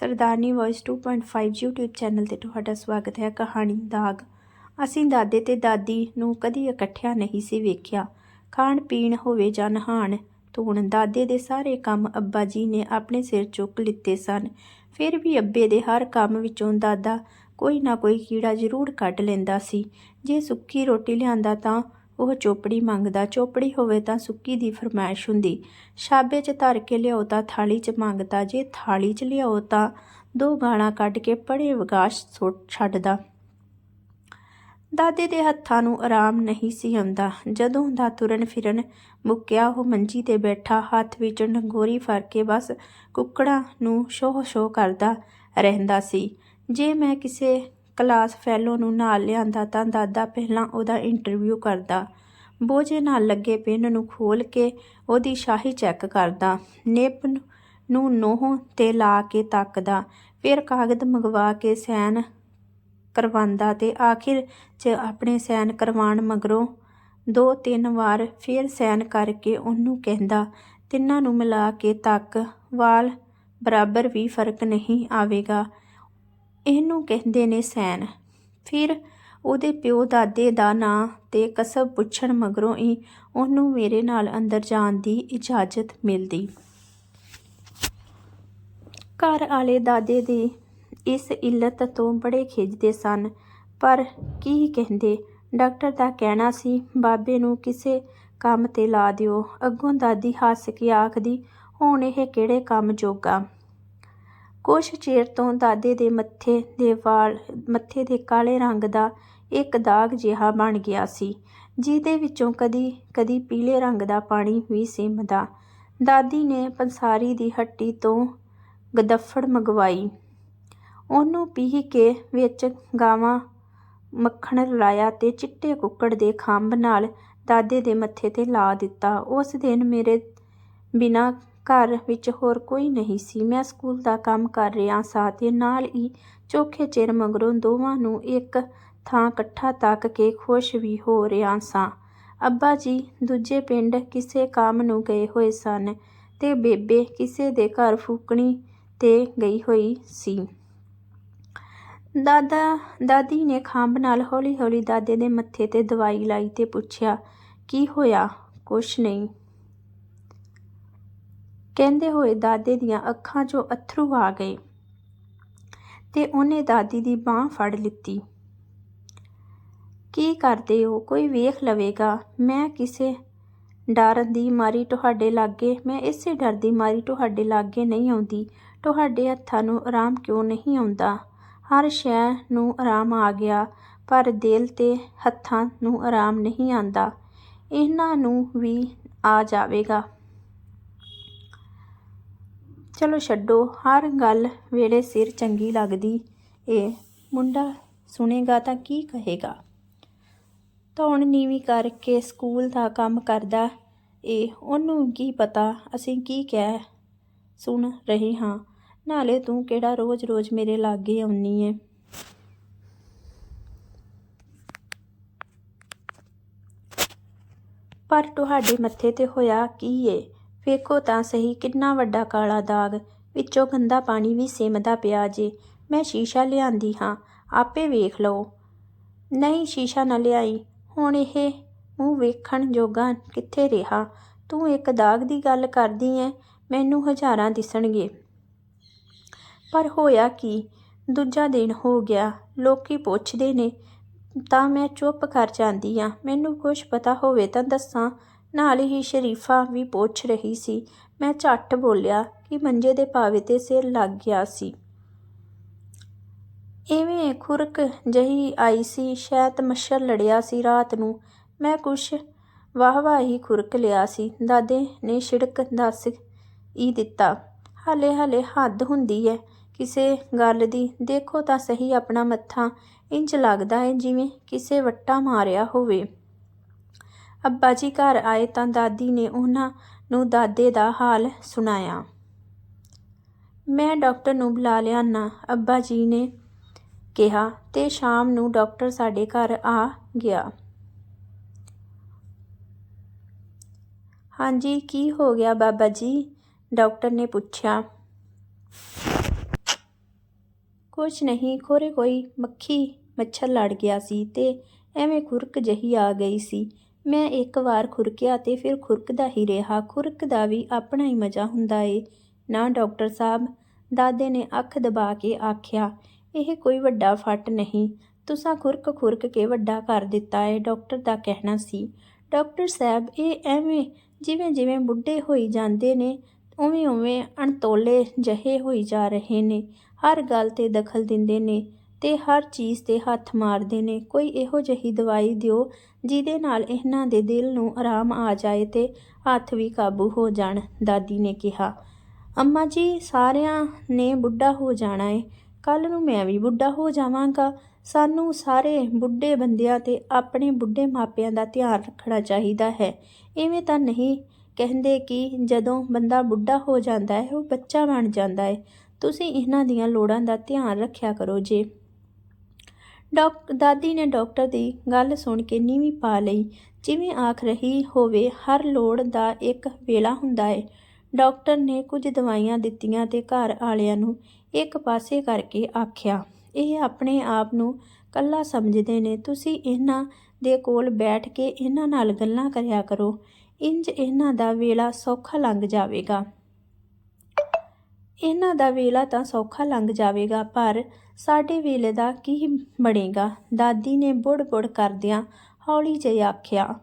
ਸਰਦਾਰਨੀ voice 2.5 YouTube channel ਤੇ ਤੁਹਾਡਾ ਸਵਾਗਤ ਹੈ ਕਹਾਣੀ ਦਾਗ। ਅਸੀਂ ਦਾਦੇ ਤੇ ਦਾਦੀ ਨੂੰ ਕਦੀ ਇਕੱਠਿਆਂ ਨਹੀਂ ਸੀ ਵੇਖਿਆ। ਖਾਣ ਪੀਣ ਹੋਵੇ ਜਾਂ ਨਹਾਣ, ਧੋਣ, ਦਾਦੇ ਦੇ ਸਾਰੇ ਕੰਮ ਅੱਬਾ ਜੀ ਨੇ ਆਪਣੇ ਸਿਰ ਚੁੱਕ ਲਿੱਤੇ ਸਨ। ਫਿਰ ਵੀ ਅੱਬੇ ਦੇ ਹਰ ਕੰਮ ਵਿੱਚੋਂ ਦਾਦਾ ਕੋਈ ਨਾ ਕੋਈ ਕੀੜਾ ਜ਼ਰੂਰ ਕੱਢ ਲੈਂਦਾ ਸੀ। ਜੇ ਸੁੱਕੀ ਰੋਟੀ ਲਿਆਂਦਾ ਤਾਂ ਉਹ ਚੋਪੜੀ ਮੰਗਦਾ, ਚੋਪੜੀ ਹੋਵੇ ਤਾਂ ਸੁੱਕੀ ਦੀ ਫਰਮਾਇਸ਼ ਹੁੰਦੀ। ਛਾਬੇ 'ਚ ਧਰ ਕੇ ਲਿਆਓ ਤਾਂ ਥਾਲੀ 'ਚ ਮੰਗਦਾ, ਜੇ ਥਾਲੀ 'ਚ ਲਿਆਓ ਤਾਂ ਦੋ ਗਾਲਾਂ ਕੱਢ ਕੇ ਪੜੇ ਵਿਗਾਸ਼ ਸੁੱਟ ਛੱਡਦਾ। ਦਾਦੇ ਦੇ ਹੱਥਾਂ ਨੂੰ ਆਰਾਮ ਨਹੀਂ ਸੀ ਆਉਂਦਾ। ਜਦੋਂ ਦਾ ਤੁਰਨ ਫਿਰਨ ਮੁੱਕਿਆ, ਉਹ ਮੰਜੀ ਤੇ ਬੈਠਾ, ਹੱਥ ਵਿੱਚ ਡੰਗੋਰੀ ਫੜ ਕੇ ਬਸ ਕੁੱਕੜਾਂ ਨੂੰ ਸ਼ੋਹ ਸ਼ੋਹ ਕਰਦਾ ਰਹਿੰਦਾ ਸੀ। ਜੇ ਮੈਂ ਕਿਸੇ ਕਲਾਸ ਫੈਲੋ ਨੂੰ ਨਾਲ ਲਿਆਂਦਾ ਤਾਂ ਦਾਦਾ ਪਹਿਲਾਂ ਉਹਦਾ ਇੰਟਰਵਿਊ ਕਰਦਾ। ਬੋਝੇ ਨਾਲ ਲੱਗੇ ਪਿੰਨ ਨੂੰ ਖੋਲ ਕੇ ਉਹਦੀ ਸ਼ਾਹੀ ਚੈੱਕ ਕਰਦਾ। ਨਿਪ ਨੂੰ ਨੋਹ ਤੇ ਲਾ ਕੇ ਤੱਕਦਾ। ਫਿਰ ਕਾਗਜ਼ ਮੰਗਵਾ ਕੇ ਸਾਈਨ ਕਰਵਾਉਂਦਾ ਤੇ ਆਖਿਰ 'ਚ ਆਪਣੇ ਸਾਈਨ ਕਰਵਾਉਣ ਮਗਰੋਂ ਦੋ ਤਿੰਨ ਵਾਰ ਫਿਰ ਸਾਈਨ ਕਰਕੇ ਉਹਨੂੰ ਕਹਿੰਦਾ, ਤਿੰਨਾਂ ਨੂੰ ਮਿਲਾ ਕੇ ਤੱਕ, ਵਾਲ ਬਰਾਬਰ ਵੀ ਫ਼ਰਕ ਨਹੀਂ ਆਵੇਗਾ। ਇਹਨੂੰ ਕਹਿੰਦੇ ਨੇ ਸੈਨ। ਫਿਰ ਉਹਦੇ ਪਿਓ ਦਾਦੇ ਦਾ ਨਾਂ ਤੇ ਕਸਬ ਪੁੱਛਣ ਮਗਰੋਂ ਹੀ ਉਹਨੂੰ ਮੇਰੇ ਨਾਲ ਅੰਦਰ ਜਾਣ ਦੀ ਇਜਾਜ਼ਤ ਮਿਲਦੀ। ਘਰ ਵਾਲੇ ਦਾਦੇ ਦੀ ਇਸ ਇਲਤ ਤੋਂ ਬੜੇ ਖਿੱਚਦੇ ਸਨ। ਪਰ ਕੀ ਕਹਿੰਦੇ, ਡਾਕਟਰ ਦਾ ਕਹਿਣਾ ਸੀ, ਬਾਬੇ ਨੂੰ ਕਿਸੇ ਕੰਮ ਤੇ ਲਾ ਦਿਓ। ਅੱਗੋਂ ਦਾਦੀ ਹੱਸ ਕੇ ਆਖਦੀ, ਹੁਣ ਇਹ ਕਿਹੜੇ ਕੰਮ ਜੋਗਾ ਕੁਛ ਚਿਰ ਤੋਂ ਦਾਦੇ ਦੇ ਮੱਥੇ ਦੇ ਵਾਲ, ਮੱਥੇ ਦੇ ਕਾਲੇ ਰੰਗ ਦਾ ਇੱਕ ਦਾਗ ਜਿਹਾ ਬਣ ਗਿਆ ਸੀ, ਜਿਹਦੇ ਵਿੱਚੋਂ ਕਦੀ ਕਦੀ ਪੀਲੇ ਰੰਗ ਦਾ ਪਾਣੀ ਵੀ ਸਿੰਮਦਾ। ਦਾਦੀ ਨੇ ਪੰਸਾਰੀ ਦੀ ਹੱਟੀ ਤੋਂ ਗਦਫੜ ਮੰਗਵਾਈ। ਉਹਨੂੰ ਪੀਹ ਕੇ ਵਿੱਚ ਗਾਵਾਂ ਮੱਖਣ ਰਲਾਇਆ ਤੇ ਚਿੱਟੇ ਕੁੱਕੜ ਦੇ ਖੰਭ ਨਾਲ ਦਾਦੇ ਦੇ ਮੱਥੇ ਤੇ ਲਾ ਦਿੱਤਾ। ਉਸ ਦਿਨ ਮੇਰੇ ਬਿਨਾ ਘਰ ਵਿੱਚ ਹੋਰ ਕੋਈ ਨਹੀਂ ਸੀ। ਮੈਂ ਸਕੂਲ ਦਾ ਕੰਮ ਕਰ ਰਿਹਾ ਸਾਂ ਤੇ ਨਾਲ ਹੀ ਚੋਖੇ ਚਿਰ ਮਗਰੋਂ ਦੋਵਾਂ ਨੂੰ ਇੱਕ ਥਾਂ ਇਕੱਠਾ ਤੱਕ ਕੇ ਖੁਸ਼ ਵੀ ਹੋ ਰਿਹਾ ਸਾਂ। ਅੱਬਾ ਜੀ ਦੂਜੇ ਪਿੰਡ ਕਿਸੇ ਕੰਮ ਨੂੰ ਗਏ ਹੋਏ ਸਨ ਤੇ ਬੇਬੇ ਕਿਸੇ ਦੇ ਘਰ ਫੂਕਣੀ ਤੇ ਗਈ ਹੋਈ ਸੀ। ਦਾਦਾ, ਦਾਦੀ ਨੇ ਖੰਭ ਨਾਲ ਹੌਲੀ-ਹੌਲੀ ਦਾਦੇ ਦੇ ਮੱਥੇ ਤੇ ਦਵਾਈ ਲਾਈ ਤੇ ਪੁੱਛਿਆ, ਕੀ ਹੋਇਆ? ਕੁਛ ਨਹੀਂ। ਕਹਿੰਦੇ ਹੋਏ ਦਾਦੇ ਦੀਆਂ ਅੱਖਾਂ 'ਚੋਂ ਅੱਥਰੂ ਆ ਗਏ ਤੇ ਉਹਨੇ ਦਾਦੀ ਦੀ ਬਾਹ ਫੜ ਲਿੱਤੀ। ਕੀ ਕਰਦੇ ਹੋ? ਕੋਈ ਵੇਖ ਲਵੇਗਾ। ਮੈਂ ਕਿਸੇ ਡਰ ਦੀ ਮਾਰੀ ਤੁਹਾਡੇ ਲਾਗੇ, ਮੈਂ ਇਸੇ ਡਰ ਦੀ ਮਾਰੀ ਤੁਹਾਡੇ ਲਾਗੇ ਨਹੀਂ ਆਉਂਦੀ। ਤੁਹਾਡੇ ਹੱਥਾਂ ਨੂੰ ਆਰਾਮ ਕਿਉਂ ਨਹੀਂ ਆਉਂਦਾ? ਹਰ ਸ਼ੈ ਨੂੰ ਆਰਾਮ ਆ ਗਿਆ, ਪਰ ਦਿਲ ਤੇ ਹੱਥਾਂ ਨੂੰ ਆਰਾਮ ਨਹੀਂ ਆਂਦਾ ਇਹਨਾਂ ਨੂੰ ਵੀ ਆ ਜਾਵੇਗਾ। ਚਲੋ ਛੱਡੋ, ਹਰ ਗੱਲ ਵੇਲੇ ਸਿਰ ਚੰਗੀ ਲੱਗਦੀ। ਏ ਮੁੰਡਾ ਸੁਣੇਗਾ ਤਾਂ ਕੀ ਕਹੇਗਾ? ਧੌਣ ਨੀਵੀਂ ਕਰਕੇ ਸਕੂਲ ਦਾ ਕੰਮ ਕਰਦਾ। ਏ ਉਹਨੂੰ ਕੀ ਪਤਾ, ਅਸੀਂ ਕੀ ਕਹਿ ਸੁਣ ਰਹੇ ਹਾਂ। ਨਾਲੇ ਤੂੰ ਕਿਹੜਾ ਰੋਜ਼-ਰੋਜ਼ ਮੇਰੇ ਲਾਗੇ ਆਉਣੀ ਏ? ਪਰ ਤੁਹਾਡੇ ਮੱਥੇ ਤੇ ਹੋਇਆ ਕੀ ਏ? ਵੇਖੋ ਤਾਂ ਸਹੀ ਕਿੰਨਾ ਵੱਡਾ ਕਾਲਾ ਦਾਗ। ਵਿੱਚੋਂ ਗੰਦਾ ਪਾਣੀ ਵੀ ਸਿਮਦਾ ਪਿਆ ਜੇ। ਮੈਂ ਸ਼ੀਸ਼ਾ ਲਿਆਂਦੀ ਹਾਂ। ਆਪੇ ਵੇਖ ਲਓ। ਨਹੀਂ, ਸ਼ੀਸ਼ਾ ਨਾ ਲਿਆਈ। ਹੁਣ ਇਹ ਮੂੰਹ ਵੇਖਣ ਜੋਗਾ ਕਿੱਥੇ ਰਿਹਾ? ਤੂੰ ਇੱਕ ਦਾਗ ਦੀ ਗੱਲ ਕਰਦੀ ਐ, ਮੈਨੂੰ ਹਜ਼ਾਰਾਂ ਦਿਸਣਗੇ। ਪਰ ਹੋਇਆ ਕੀ? ਦੂਜਾ ਦਿਨ ਹੋ ਗਿਆ। ਲੋਕੀ ਪੁੱਛਦੇ ਨੇ, ਤਾਂ ਮੈਂ ਚੁੱਪ ਕਰ ਜਾਂਦੀ ਆ ਮੈਨੂੰ ਕੁਝ ਪਤਾ ਹੋਵੇ ਤਾਂ ਦੱਸਾਂ। ਨਾਲ ਹੀ ਸ਼ਰੀਫਾ ਵੀ ਪੁੱਛ ਰਹੀ ਸੀ। ਮੈਂ ਝੱਟ ਬੋਲਿਆ ਕਿ ਮੰਜੇ ਦੇ ਪਾਵੇ ਤੇ ਸਿਰ ਲੱਗ ਗਿਆ ਸੀ। ਇਵੇਂ ਖੁਰਕ ਜਹੀ ਆਈ ਸੀ ਸ਼ਾਇਦ ਮੱਛਰ ਲੜਿਆ ਸੀ ਰਾਤ ਨੂੰ। ਮੈਂ ਕੁਛ ਵਾਹ ਵਾਹ ਹੀ ਖੁਰਕ ਲਿਆ ਸੀ। ਦਾਦੇ ਨੇ ਛਿੜਕ ਦੱਸ ਹੀ ਦਿੱਤਾ ਹਾਲੇ ਹਾਲੇ ਹੱਦ ਹੁੰਦੀ ਹੈ ਕਿਸੇ ਗੱਲ ਦੀ ਦੇਖੋ ਤਾਂ ਸਹੀ ਆਪਣਾ ਮੱਥਾ ਇੰਜ ਲੱਗਦਾ ਹੈ ਜਿਵੇਂ ਕਿਸੇ ਵੱਟਾ ਮਾਰਿਆ ਹੋਵੇ। ਅੱਬਾ ਜੀ ਘਰ ਆਏ ਤਾਂ ਦਾਦੀ ਨੇ ਉਹਨਾਂ ਨੂੰ ਦਾਦੇ ਦਾ ਹਾਲ ਸੁਣਾਇਆ। ਮੈਂ ਡਾਕਟਰ ਨੂੰ ਬੁਲਾ ਲਿਆਨਾ ਅੱਬਾ ਜੀ ਨੇ ਕਿਹਾ ਤੇ ਸ਼ਾਮ ਨੂੰ ਡਾਕਟਰ ਸਾਡੇ ਘਰ ਆ ਗਿਆ। ਹਾਂਜੀ, ਕੀ ਹੋ ਗਿਆ ਬਾਬਾ ਜੀ? ਡਾਕਟਰ ਨੇ ਪੁੱਛਿਆ। ਕੁਛ ਨਹੀਂ, ਖੋਰੇ ਕੋਈ ਮੱਖੀ ਮੱਛਰ ਲੜ ਗਿਆ ਸੀ ਤੇ ਐਵੇਂ ਖੁਰਕ ਜਿਹੀ ਆ ਗਈ ਸੀ। ਮੈਂ ਇੱਕ ਵਾਰ ਖੁਰਕਿਆ ਤੇ ਫਿਰ ਖੁਰਕਦਾ ਹੀ ਰਿਹਾ। ਖੁਰਕ ਦਾ ਵੀ ਆਪਣਾ ਹੀ ਮਜ਼ਾ ਹੁੰਦਾ ਏ। ਨਾ ਡਾਕਟਰ ਸਾਹਿਬ, ਦਾਦੇ ਨੇ ਅੱਖ ਦਬਾ ਕੇ ਆਖਿਆ, ਇਹ ਕੋਈ ਵੱਡਾ ਫੱਟ ਨਹੀਂ। ਤੁਸਾਂ ਖੁਰਕ ਖੁਰਕ ਕੇ ਵੱਡਾ ਕਰ ਦਿੱਤਾ ਏ। ਡਾਕਟਰ ਦਾ ਕਹਿਣਾ ਸੀ। ਡਾਕਟਰ ਸਾਹਿਬ, ਇਹ ਐਵੇਂ ਜਿਵੇਂ ਜਿਵੇਂ ਬੁੱਢੇ ਹੋਈ ਜਾਂਦੇ ਨੇ, ਉਵੇਂ ਉਵੇਂ ਅਣਤੋਲੇ ਜਹੇ ਹੋਈ ਜਾ ਰਹੇ ਨੇ। ਹਰ ਗੱਲ ਤੇ ਦਖਲ ਦਿੰਦੇ ਨੇ। ਤੇ ਹਰ ਚੀਜ਼ ਤੇ ਹੱਥ ਮਾਰਦੇ ਨੇ। ਕੋਈ ਇਹੋ ਜਿਹੀ ਦਵਾਈ ਦਿਓ ਜਿਹਦੇ ਨਾਲ ਇਹਨਾਂ ਦੇ ਦਿਲ ਨੂੰ ਆਰਾਮ ਆ ਜਾਏ ਤੇ ਹੱਥ ਵੀ ਕਾਬੂ ਹੋ ਜਾਣ, ਦਾਦੀ ਨੇ ਕਿਹਾ। ਅੰਮਾ ਜੀ, ਸਾਰਿਆਂ ਨੇ ਬੁੱਢਾ ਹੋ ਜਾਣਾ ਏ। ਕੱਲ ਨੂੰ ਮੈਂ ਵੀ ਬੁੱਢਾ ਹੋ ਜਾਵਾਂਗਾ। ਸਾਨੂੰ ਸਾਰੇ ਬੁੱਢੇ ਬੰਦਿਆਂ ਤੇ ਆਪਣੇ ਬੁੱਢੇ ਮਾਪਿਆਂ ਦਾ ਧਿਆਨ ਰੱਖਣਾ ਚਾਹੀਦਾ ਹੈ। ਇਵੇਂ ਤਾਂ ਨਹੀਂ ਕਹਿੰਦੇ ਕਿ ਜਦੋਂ ਬੰਦਾ ਬੁੱਢਾ ਹੋ ਜਾਂਦਾ ਹੈ, ਉਹ ਬੱਚਾ ਬਣ ਜਾਂਦਾ ਹੈ। ਤੁਸੀਂ ਇਹਨਾਂ ਦੀਆਂ ਲੋੜਾਂ ਦਾ ਧਿਆਨ ਰੱਖਿਆ ਕਰੋ ਜੇ। ਡਾਕ, ਦਾਦੀ ਨੇ ਡਾਕਟਰ ਦੀ ਗੱਲ ਸੁਣ ਕੇ ਨੀਵੀਂ ਪਾ ਲਈ। ਜਿਵੇਂ ਆਖ ਰਹੀ ਹੋਵੇ, ਹਰ ਲੋੜ ਦਾ ਇੱਕ ਵੇਲਾ ਹੁੰਦਾ ਹੈ ਡਾਕਟਰ ਨੇ ਕੁਝ ਦਵਾਈਆਂ ਦਿੱਤੀਆਂ ਤੇ ਘਰ ਵਾਲਿਆਂ ਨੂੰ ਇੱਕ ਪਾਸੇ ਕਰਕੇ ਆਖਿਆ, ਇਹ ਆਪਣੇ ਆਪ ਨੂੰ ਕੱਲਾ ਸਮਝਦੇ ਨੇ। ਤੁਸੀਂ ਇਹਨਾਂ ਦੇ ਕੋਲ ਬੈਠ ਕੇ ਇਹਨਾਂ ਨਾਲ ਗੱਲਾਂ ਕਰਿਆ ਕਰੋ। ਇੰਜ ਇਹਨਾਂ ਦਾ ਵੇਲਾ ਸੌਖਾ ਲੰਘ ਜਾਵੇਗਾ। ਇਹਨਾਂ ਦਾ ਵੇਲਾ ਤਾਂ ਸੌਖਾ ਲੰਘ ਜਾਵੇਗਾ, ਪਰ ਸਾਡੇ ਵੇਲੇ ਦਾ ਕੀ ਬਣੇਗਾ? ਦਾਦੀ ਨੇ ਬੁੜ-ਬੁੜ ਕਰਦਿਆਂ ਹੌਲੀ ਜਿਹੀ ਆਖਿਆ,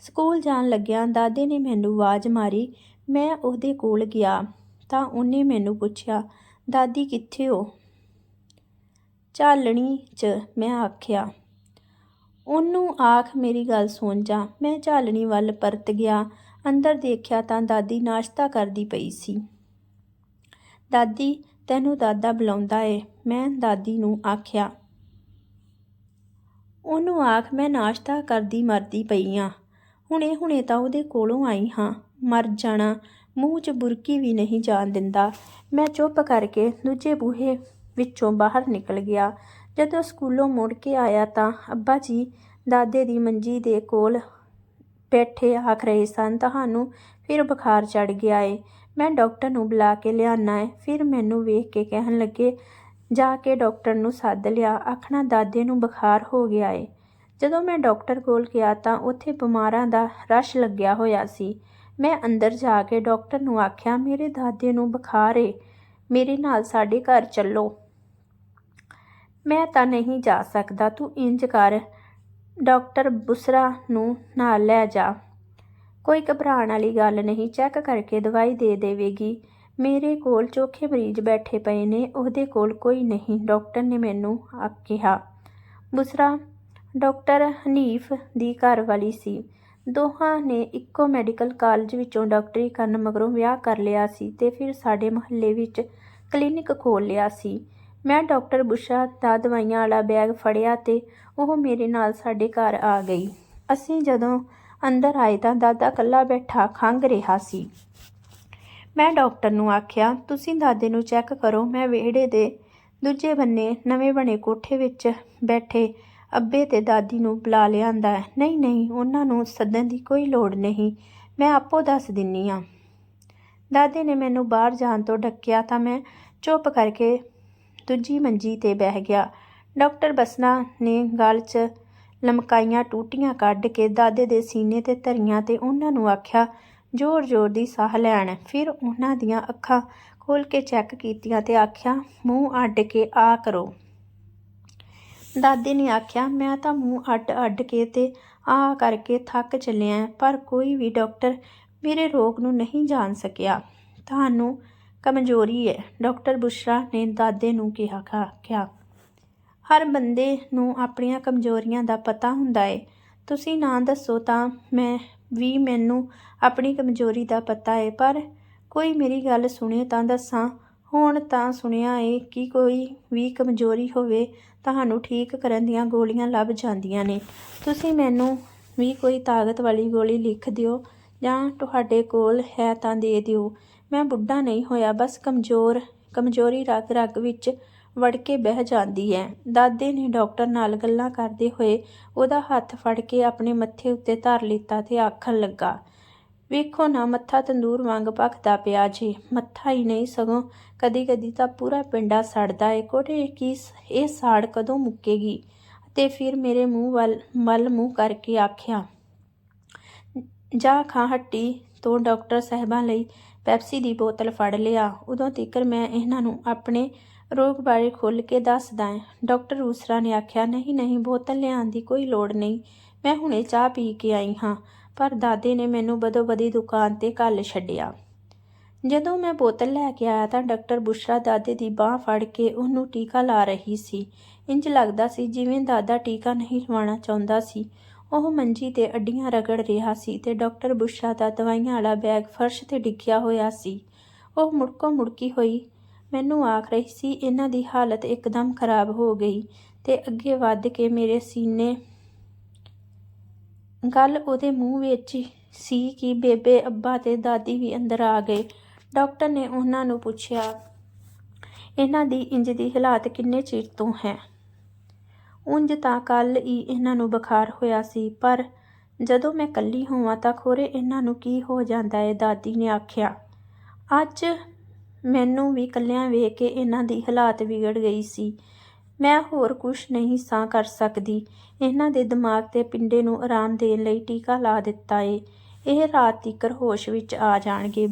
ਸਕੂਲ ਜਾਣ ਲੱਗਿਆਂ ਦਾਦੇ ਨੇ ਮੈਨੂੰ ਆਵਾਜ਼ ਮਾਰੀ, ਮੈਂ ਉਹਦੇ ਕੋਲ ਗਿਆ, ਤਾਂ ਉਹਨੇ ਮੈਨੂੰ ਪੁੱਛਿਆ, ਦਾਦੀ ਕਿੱਥੇ ਹੋ? ਝਾਲਣੀ 'ਚ ਮੈਂ ਆਖਿਆ। ਉਹਨੂੰ ਆਖ ਮੇਰੀ ਗੱਲ ਸੁਣ ਜਾ, ਮੈਂ ਝਾਲਣੀ ਵੱਲ ਪਰਤ ਗਿਆ, ਅੰਦਰ ਦੇਖਿਆ ਤਾਂ ਦਾਦੀ ਨਾਸ਼ਤਾ ਕਰਦੀ ਪਈ ਸੀ। ਦਾਦੀ, ਤੈਨੂੰ ਦਾਦਾ ਬੁਲਾਉਂਦਾ ਏ। ਮੈਂ ਦਾਦੀ ਨੂੰ ਆਖਿਆ। ਉਹਨੂੰ ਆਖ ਮੈਂ ਨਾਸ਼ਤਾ ਕਰਦੀ ਮਰਦੀ ਪਈ ਆ। ਹੁਣੇ ਹੁਣੇ ਤਾਂ ਉਹਦੇ ਕੋਲੋਂ ਆਈ ਹਾਂ। ਮਰ ਜਾਣਾ, ਮੂੰਹ 'ਚ ਬੁਰਕੀ ਵੀ ਨਹੀਂ ਜਾਣ ਦਿੰਦਾ। ਮੈਂ ਚੁੱਪ ਕਰਕੇ ਦੂਜੇ ਬੂਹੇ ਵਿੱਚੋਂ ਬਾਹਰ ਨਿਕਲ ਗਿਆ। ਜਦੋਂ ਸਕੂਲੋਂ ਮੁੜ ਕੇ ਆਇਆ ਤਾਂ ਅੱਬਾ ਜੀ ਦਾਦੇ ਦੀ ਮੰਜੀ ਦੇ ਕੋਲ ਬੈਠੇ ਆਖ ਰਹੇ ਸਨ, ਤੁਹਾਨੂੰ ਫਿਰ ਬੁਖਾਰ ਚੜ ਗਿਆ ਏ। ਮੈਂ ਡਾਕਟਰ ਨੂੰ ਬੁਲਾ ਕੇ ਲਿਆਣਾ ਏ ਫਿਰ ਮੈਨੂੰ ਵੇਖ ਕੇ ਕਹਿਣ ਲੱਗੇ, ਜਾ ਕੇ ਡਾਕਟਰ ਨੂੰ ਸੱਦ ਲਿਆ। ਆਖਣਾ, ਦਾਦੇ ਨੂੰ ਬੁਖਾਰ ਹੋ ਗਿਆ ਏ। ਜਦੋਂ ਮੈਂ ਡਾਕਟਰ ਕੋਲ ਗਿਆ ਤਾਂ ਉੱਥੇ ਬਿਮਾਰਾਂ ਦਾ ਰਸ਼ ਲੱਗਿਆ ਹੋਇਆ ਸੀ। ਮੈਂ ਅੰਦਰ ਜਾ ਕੇ ਡਾਕਟਰ ਨੂੰ ਆਖਿਆ, ਮੇਰੇ ਦਾਦੇ ਨੂੰ ਬੁਖਾਰ ਏ। ਮੇਰੇ ਨਾਲ ਸਾਡੇ ਘਰ ਚੱਲੋ। ਮੈਂ ਤਾਂ ਨਹੀਂ ਜਾ ਸਕਦਾ। ਤੂੰ ਇੰਜ ਕਰ। ਡਾਕਟਰ ਬੁਸਰਾ ਨੂੰ ਨਾਲ ਲੈ ਜਾ। ਕੋਈ ਘਬਰਾਉਣ ਵਾਲੀ ਗੱਲ ਨਹੀਂ, ਚੈੱਕ ਕਰਕੇ ਦਵਾਈ ਦੇ ਦੇਵੇਗੀ। ਮੇਰੇ ਕੋਲ ਚੋਖੇ ਮਰੀਜ਼ ਬੈਠੇ ਪਏ ਨੇ, ਉਹਦੇ ਕੋਲ ਕੋਈ ਨਹੀਂ, ਡਾਕਟਰ ਨੇ ਮੈਨੂੰ ਆ ਕਿਹਾ। ਬੁਸਰਾ ਡਾਕਟਰ ਹਨੀਫ ਦੀ ਘਰ ਵਾਲੀ ਸੀ। ਦੋਹਾਂ ਨੇ ਇੱਕੋ ਮੈਡੀਕਲ ਕਾਲਜ ਵਿੱਚੋਂ ਡਾਕਟਰੀ ਕਰਨ ਮਗਰੋਂ ਵਿਆਹ ਕਰ ਲਿਆ ਸੀ ਤੇ ਫਿਰ ਸਾਡੇ ਮੁਹੱਲੇ ਵਿੱਚ ਕਲੀਨਿਕ ਖੋਲ੍ਹ ਲਿਆ ਸੀ। ਮੈਂ ਡਾਕਟਰ ਬੁਸ਼ਰਾ ਦਾ ਦਵਾਈਆਂ ਵਾਲਾ ਬੈਗ ਫੜਿਆ ਤੇ ਉਹ ਮੇਰੇ ਨਾਲ ਸਾਡੇ ਘਰ ਆ ਗਈ। ਅਸੀਂ ਜਦੋਂ ਅੰਦਰ ਆਏ ਤਾਂ ਦਾਦਾ ਕੱਲਾ ਬੈਠਾ ਖੰਘ ਰਿਹਾ ਸੀ। ਮੈਂ ਡਾਕਟਰ ਨੂੰ ਆਖਿਆ, ਤੁਸੀਂ ਦਾਦੇ ਨੂੰ ਚੈੱਕ ਕਰੋ, ਮੈਂ ਵਿਹੜੇ ਦੇ ਦੂਜੇ ਬੰਨੇ, ਨਵੇਂ ਬਣੇ ਕੋਠੇ ਵਿੱਚ ਬੈਠੇ ਅੱਬੇ ਤੇ ਦਾਦੀ ਨੂੰ ਬੁਲਾ ਲਿਆਂਦਾ ਨਹੀਂ ਨਹੀਂ, ਉਹਨਾਂ ਨੂੰ ਸੱਦਣ ਦੀ ਕੋਈ ਲੋੜ ਨਹੀਂ, ਮੈਂ ਆਪੋ ਦੱਸ ਦਿੰਨੀ ਆ। ਦਾਦੇ ਨੇ ਮੈਨੂੰ ਬਾਹਰ ਜਾਣ ਤੋਂ ਡੱਕਿਆ ਤਾਂ ਮੈਂ ਚੁੱਪ ਕਰਕੇ ਦੂਜੀ ਮੰਜੀ ਤੇ ਬਹਿ ਗਿਆ। ਡਾਕਟਰ ਬਸਨਾ ਨੇ ਗਲ 'ਚ ਲਮਕਾਈਆਂ ਟੂਟੀਆਂ ਕੱਢ ਕੇ ਦਾਦੇ ਦੇ ਸੀਨੇ ਤੇ ਧਰੀਆਂ ਤੇ ਉਹਨਾਂ ਨੂੰ ਆਖਿਆ, ਜ਼ੋਰ-ਜ਼ੋਰ ਦੀ ਸਾਹ ਲੈਣ। ਫਿਰ ਉਹਨਾਂ ਦੀਆਂ ਅੱਖਾਂ ਖੋਲ ਕੇ ਚੈੱਕ ਕੀਤੀਆਂ ਤੇ ਆਖਿਆ, ਮੂੰਹ ਅੱਡ ਕੇ ਆ ਕਰੋ। ਦਾਦੇ ਨੇ ਆਖਿਆ, ਮੈਂ ਤਾਂ ਮੂੰਹ ਅੱਡ ਅੱਡ ਕੇ ਤੇ ਆ ਕਰਕੇ ਥੱਕ ਚੱਲਿਆ ਪਰ ਕੋਈ ਵੀ ਡਾਕਟਰ ਮੇਰੇ ਰੋਗ ਨੂੰ ਨਹੀਂ ਜਾਣ ਸਕਿਆ। ਤੁਹਾਨੂੰ ਕਮਜ਼ੋਰੀ ਹੈ। ਡਾਕਟਰ ਬੁਸ਼ਰਾ ਨੇ ਦਾਦੇ ਨੂੰ ਕਿਹਾ ਆਖਿਆ ਹਰ ਬੰਦੇ ਨੂੰ ਆਪਣੀਆਂ ਕਮਜ਼ੋਰੀਆਂ ਦਾ ਪਤਾ ਹੁੰਦਾ ਏ। ਤੁਸੀਂ ਨਾ ਦੱਸੋ ਤਾਂ ਮੈਂ, ਵੀ ਮੈਨੂੰ ਆਪਣੀ ਕਮਜ਼ੋਰੀ ਦਾ ਪਤਾ ਏ, ਪਰ ਕੋਈ ਮੇਰੀ ਗੱਲ ਸੁਣੇ ਤਾਂ ਦੱਸਾਂ। ਹੁਣ ਤਾਂ ਸੁਣਿਆ ਏ ਕਿ ਕੋਈ ਵੀ ਕਮਜ਼ੋਰੀ ਹੋਵੇ, ਤੁਹਾਨੂੰ ਠੀਕ ਕਰਨ ਦੀਆਂ ਗੋਲੀਆਂ ਲੱਭ ਜਾਂਦੀਆਂ ਨੇ। ਤੁਸੀਂ ਮੈਨੂੰ ਵੀ ਕੋਈ ਤਾਕਤ ਵਾਲੀ ਗੋਲੀ ਲਿਖ ਦਿਓ ਜਾਂ ਤੁਹਾਡੇ ਕੋਲ ਹੈ ਤਾਂ ਦੇ ਦਿਓ। ਮੈਂ ਬੁੱਢਾ ਨਹੀਂ ਹੋਇਆ, ਬਸ ਕਮਜ਼ੋਰ, ਕਮਜ਼ੋਰੀ ਰਗ ਰਗ ਵਿੱਚ ਵੜ ਕੇ ਬਹਿ ਜਾਂਦੀ ਹੈ। ਦਾਦੇ ਨੇ ਡਾਕਟਰ ਨਾਲ ਗੱਲਾਂ ਕਰਦੇ ਹੋਏ ਉਹਦਾ ਹੱਥ ਫੜ ਕੇ ਆਪਣੇ ਮੱਥੇ ਉੱਤੇ ਧਰ ਲਿੱਤਾ ਤੇ ਆਖਣ ਲੱਗਾ, ਵੇਖੋ ਨਾ, ਮੱਥਾ ਤੰਦੂਰ ਵਾਂਗ ਭਖਦਾ ਪਿਆ ਜੀ। ਮੱਥਾ ਹੀ ਨਹੀਂ ਸਗੋਂ ਕਦੀ ਕਦੀ ਤਾਂ ਪੂਰਾ ਪਿੰਡਾ ਸੜਦਾ ਏ। ਕੋਟੇ ਕੀ ਸ- ਇਹ ਸਾੜ ਕਦੋਂ ਮੁੱਕੇਗੀ? ਤੇ ਫਿਰ ਮੇਰੇ ਮੂੰਹ ਵੱਲ ਮਲ ਮੂੰਹ ਕਰਕੇ ਆਖਿਆ, ਜਾ ਖਾਂ ਹੱਟੀ ਤੋਂ ਡਾਕਟਰ ਸਾਹਿਬਾਂ ਲਈ ਪੈਪਸੀ ਦੀ ਬੋਤਲ ਫੜ ਲਿਆ। ਉਦੋਂ ਤੀਕਰ ਮੈਂ ਇਹਨਾਂ ਨੂੰ ਆਪਣੇ ਰੋਗ ਬਾਰੇ ਖੁੱਲ੍ਹ ਕੇ ਦੱਸਦਾ ਹੈ। ਡਾਕਟਰ ਊਸਰਾ ਨੇ ਆਖਿਆ, ਨਹੀਂ ਨਹੀਂ, ਬੋਤਲ ਲਿਆਉਣ ਦੀ ਕੋਈ ਲੋੜ ਨਹੀਂ। ਮੈਂ ਹੁਣੇ ਚਾਹ ਪੀ ਕੇ ਆਈ ਹਾਂ, ਪਰ ਦਾਦੇ ਨੇ ਮੈਨੂੰ ਬਦੋਬਦੀ ਦੁਕਾਨ ਤੇ ਘੱਲ ਛੱਡਿਆ। ਜਦੋਂ ਮੈਂ ਬੋਤਲ ਲੈ ਕੇ ਆਇਆ ਤਾਂ ਡਾਕਟਰ ਬੁਸ਼ਰਾ ਦਾਦੇ ਦੀ ਬਾਹ ਫੜ ਕੇ ਉਹਨੂੰ ਟੀਕਾ ਲਾ ਰਹੀ ਸੀ। ਇੰਜ ਲੱਗਦਾ ਸੀ ਜਿਵੇਂ ਦਾਦਾ ਟੀਕਾ ਨਹੀਂ ਲਵਾਉਣਾ ਚਾਹੁੰਦਾ ਸੀ। ਉਹ ਮੰਜੀ ਤੇ ਅੱਡੀਆਂ ਰਗੜ ਰਿਹਾ ਸੀ ਤੇ ਡਾਕਟਰ ਬੁਸ਼ਰਾ ਦਾ ਦਵਾਈਆਂ ਵਾਲਾ ਬੈਗ ਫਰਸ਼ ਤੇ ਡਿੱਗਿਆ ਹੋਇਆ ਸੀ। ਉਹ ਮੁੜਕੋ ਮੁੜਕੀ ਹੋਈ ਮੈਨੂੰ ਆਖ ਰਹੀ ਸੀ, ਇਹਨਾਂ ਦੀ ਹਾਲਤ ਇੱਕਦਮ ਖਰਾਬ ਹੋ ਗਈ ਤੇ ਅੱਗੇ ਵੱਧ ਕੇ ਮੇਰੇ ਸੀਨੇ ਗੱਲ ਉਹਦੇ ਮੂੰਹ ਵਿੱਚ ਸੀ ਕਿ ਬੇਬੇ ਅੱਬਾ ਤੇ ਦਾਦੀ ਵੀ ਅੰਦਰ ਆ ਗਏ। ਡਾਕਟਰ ਨੇ ਉਹਨਾਂ ਨੂੰ ਪੁੱਛਿਆ, ਇਹਨਾਂ ਦੀ ਇੰਜ ਦੀ ਹਾਲਾਤ ਕਿੰਨੇ ਚਿਰ ਤੋਂ ਹੈ? ਉਂਝ ਤਾਂ ਕੱਲ ਹੀ ਇਹਨਾਂ ਨੂੰ ਬੁਖਾਰ ਹੋਇਆ ਸੀ, ਪਰ ਜਦੋਂ ਮੈਂ ਕੱਲੀ ਹੋਵਾਂ ਤਾਂ ਖੋਰੇ ਇਹਨਾਂ ਨੂੰ ਕੀ ਹੋ ਜਾਂਦਾ ਹੈ ਦਾਦੀ ਨੇ ਆਖਿਆ। ਅੱਜ ਮੈਨੂੰ ਵੀ ਇਕੱਲਿਆਂ ਵੇਖ ਕੇ ਇਹਨਾਂ ਦੀ ਹਾਲਾਤ ਵਿਗੜ ਗਈ ਸੀ। ਮੈਂ ਹੋਰ ਕੁਝ ਨਹੀਂ ਸਾਂ ਕਰ ਸਕਦੀ। ਇਹਨਾਂ ਦੇ ਦਿਮਾਗ ਤੇ ਪਿੰਡੇ ਨੂੰ ਆਰਾਮ ਦੇਣ ਲਈ ਟੀਕਾ ਲਾ ਦਿੱਤਾ ਏ। ਇਹ ਰਾਤ ਤੀਕਰ ਹੋਸ਼ ਵਿੱਚ ਆ ਜਾਣਗੇ।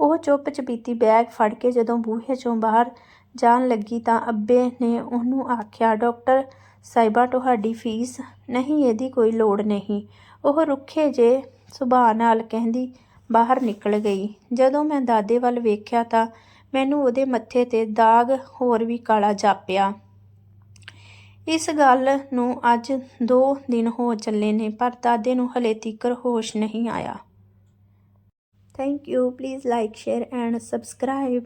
ਉਹ ਚੁੱਪ ਚਪੀਤੀ ਬੈਗ ਫੜ ਕੇ ਜਦੋਂ ਬੂਹੇ ਚੋਂ ਬਾਹਰ ਜਾਣ ਲੱਗੀ ਤਾਂ ਅੱਬੇ ਨੇ ਉਹਨੂੰ ਆਖਿਆ, ਡਾਕਟਰ ਸਾਹਿਬਾ, ਤੁਹਾਡੀ ਫੀਸ ਨਹੀਂ, ਇਹਦੀ ਕੋਈ ਲੋੜ ਨਹੀਂ। ਉਹ ਰੁੱਖੇ ਜੇ ਸੁਭਾਅ ਨਾਲ ਕਹਿੰਦੀ ਬਾਹਰ ਨਿਕਲ ਗਈ। ਜਦੋਂ ਮੈਂ ਦਾਦੇ ਵੱਲ ਵੇਖਿਆ ਤਾਂ ਮੈਨੂੰ ਉਹਦੇ ਮੱਥੇ ਤੇ ਦਾਗ ਹੋਰ ਵੀ ਕਾਲਾ ਜਾਪਿਆ। ਇਸ ਗੱਲ ਨੂੰ ਅੱਜ 2 ਦਿਨ ਹੋ ਚੱਲੇ ਨੇ, ਪਰ ਦਾਦੇ ਨੂੰ ਹਲੇ ਤੀਕਰ ਹੋਸ਼ ਨਹੀਂ ਆਇਆ। Thank you please like share and subscribe